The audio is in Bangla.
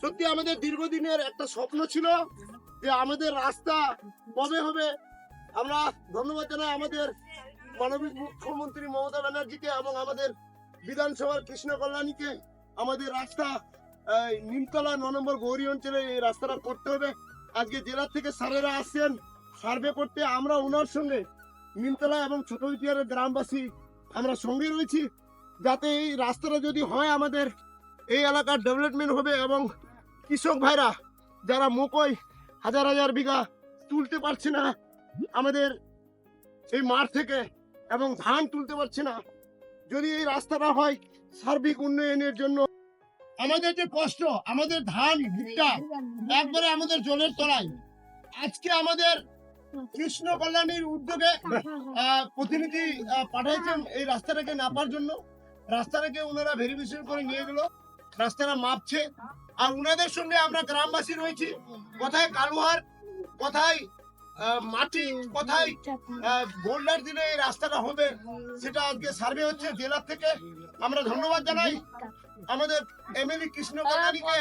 সত্যি আমাদের দীর্ঘদিনের একটা স্বপ্ন ছিল যে আমাদের রাস্তা কবে হবে? আমরা ধন্যবাদ জানাই আমাদের মানবিক মুখ্যমন্ত্রী মমতা ব্যানার্জিকে এবং আমাদের বিধানসভার কৃষ্ণ কল্যাণীকে আমাদের রাস্তা নিমতলা ন নম্বর গৌরী অঞ্চলে এই রাস্তাটা করতে হবে। আজকে জেলা থেকে স্যারেরা আসছেন, সার্ভে করতে। আমরা ওনার সঙ্গে নিমতলা এবং ছোট ইটিয়ারের গ্রামবাসী আমরা সঙ্গে রয়েছি। যাতে এই রাস্তাটা যদি হয় আমাদের, এই এলাকার ডেভেলপমেন্ট হবে এবং কৃষক ভাইরা, যারা মকই হাজার হাজার বিঘা তুলতে পারছে না, আমাদের এই মাঠ থেকে এবং ধান তুলতে পারছে না, যদি এই রাস্তাটা হয় সার্বিক উন্নয়নের জন্য। আমাদের যে কষ্ট, আমাদের ধান, ভুট্টা, একবারে আমাদের জলের তলায়। আজকে আমাদের কৃষ্ণ কল্যাণীর উদ্যোগে প্রতিনিধি পাঠাইছেন এই রাস্তাটাকে নাপার জন্য। রাস্তাটাকে ওনারা ভেরিফিকেশন করে নিয়ে গেল। রাস্তাটা মাপছে। আর উনাদের সঙ্গে আমরা গ্রামবাসী রয়েছি। কোথায় কালুহার কোথায় মাটি, কোথায় বোল্ডার দিলে এই রাস্তাটা হবে, সেটা আজকে সার্ভে হচ্ছে জেলার থেকে। আমরা ধন্যবাদ জানাই আমাদের এমএলএ কৃষ্ণ কল্যাণীকে